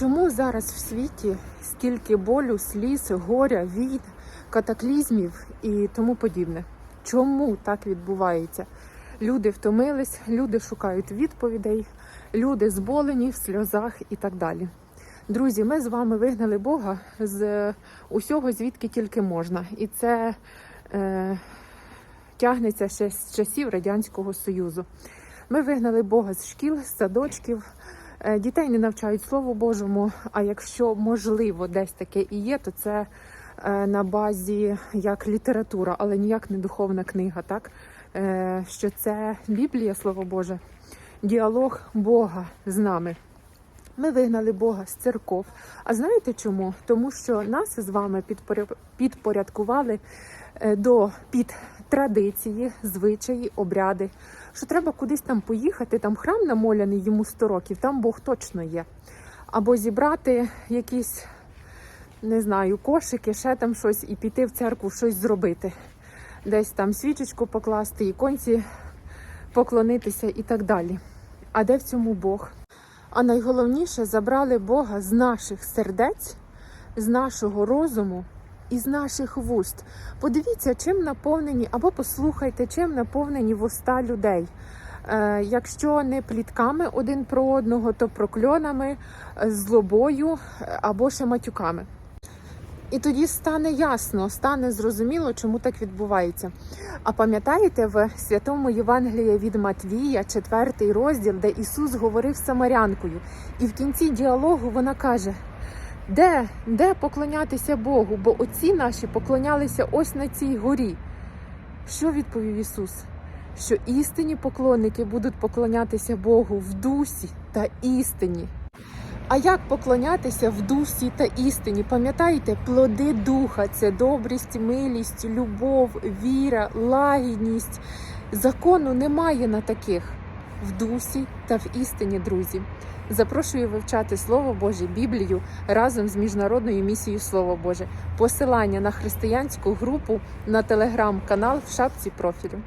Чому зараз в світі стільки болю, сліз, горя, війн, катаклізмів і тому подібне? Чому так відбувається? Люди втомились, люди шукають відповідей, люди зболені в сльозах і так далі. Друзі, ми з вами вигнали Бога з усього, звідки тільки можна. І це е, тягнеться ще з часів Радянського Союзу. Ми вигнали Бога з шкіл, з садочків. Е, Дітей не навчають Слову Божому. А якщо можливо десь таке і є, то це е, на базі як література, але ніяк не духовна книга, так? Е, Що це Біблія, Слово Боже, діалог Бога з нами. Ми вигнали Бога з церков. А знаєте чому? Тому що нас з вами підпорядкували до під традиції, звичаї, обряди. Що треба кудись там поїхати, там храм намоляний йому 100 років, там Бог точно є. Або зібрати якісь, не знаю, кошики, ще там щось і піти в церкву щось зробити. Десь там свічечку покласти, іконці поклонитися і так далі. А де в цьому Бог? А найголовніше забрали Бога з наших сердець, з нашого розуму і з наших вуст. Подивіться, чим наповнені, або послухайте, чим наповнені вуста людей. Е, якщо не плітками один про одного, то прокльонами, е, злобою е, або ще матюками. І тоді стане ясно, стане зрозуміло, чому так відбувається. А пам'ятаєте в святому Євангелії від Матвія, четвертий розділ, де Ісус говорив Самарянкою, і в кінці діалогу вона каже: де, де поклонятися Богу? Бо оці наші поклонялися ось на цій горі. Що відповів Ісус? Що істинні поклонники будуть поклонятися Богу в дусі та істині. А як поклонятися в дусі та істині? Пам'ятаєте, плоди духа це добрість, милість, любов, віра, лагідність. Закону немає на таких в дусі та в істині, друзі. Запрошую вивчати Слово Боже, Біблію разом з міжнародною місією Слово Боже. Посилання на християнську групу на телеграм-канал в шапці профілю.